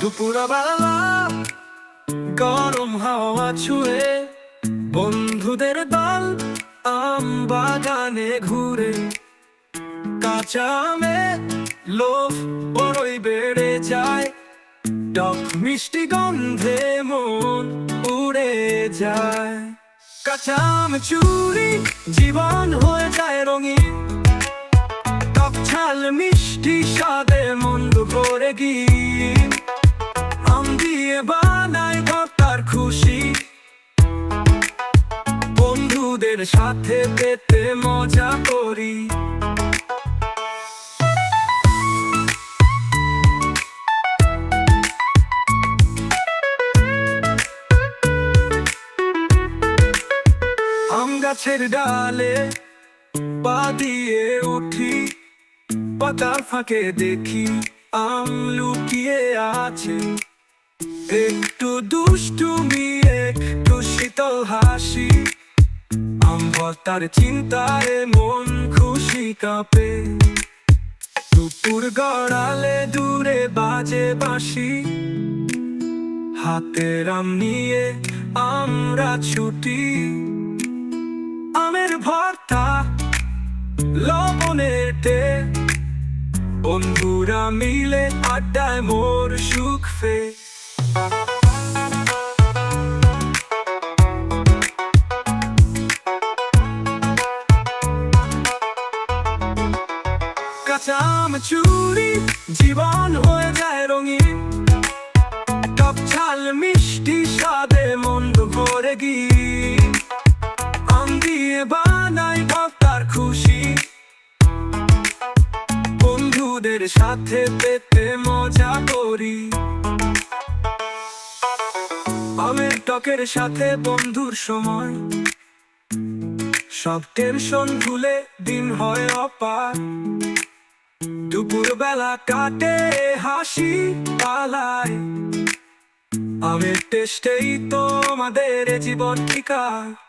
দুপুরবেলা গরম হাওয়া ছুঁয়ে বন্ধুদের দল আম বাগানে ঘুরে। কাঁচা আমে লোভ বড়ই বেড়ে যায়, টক মিষ্টি গন্ধে মন উড়ে যায়। কাঁচা চুরি জীবন হয়ে যায় রঙিন। টক ঝাল, মিষ্টি স্বাদে মন্দ করে গিয়ে আম দিয়ে বানায় ভক্তার খুশি। বন্ধুদের সাথে পেতে মজা করি। গাছের ডালে পা দিয়ে উঠি, পাতার ফাঁকে দেখি, আম লুকিয়ে আছে। একটু দুষ্টুমি একটু শীতল হাসি। আম ভর্তার চিন্তায় মন খুশি কাঁপে। দুপুর গড়ালে দূরে বাজে বাঁশি। হাতের আম নিয়ে আমরা ছুটি। লবণের বন্ধুরা মিলে আড্ডায় মোর সুখ ফে। কাঁচা আম চুরি জীবন হয়ে যায় রঙিন। টক ঝাল মিষ্টি স্বাদে মন্দ ভরে গিয়ে বন্ধুদের সাথে পেতে মজা করি। আমের টকের সাথে বন্ধুর সময়। সব টেনশন ভুলে দিন হয় অপার। দুপুর বেলা কাটে হাসি পালায়। আমের টেস্টেই তো আমাদের জীবন ঠিকায়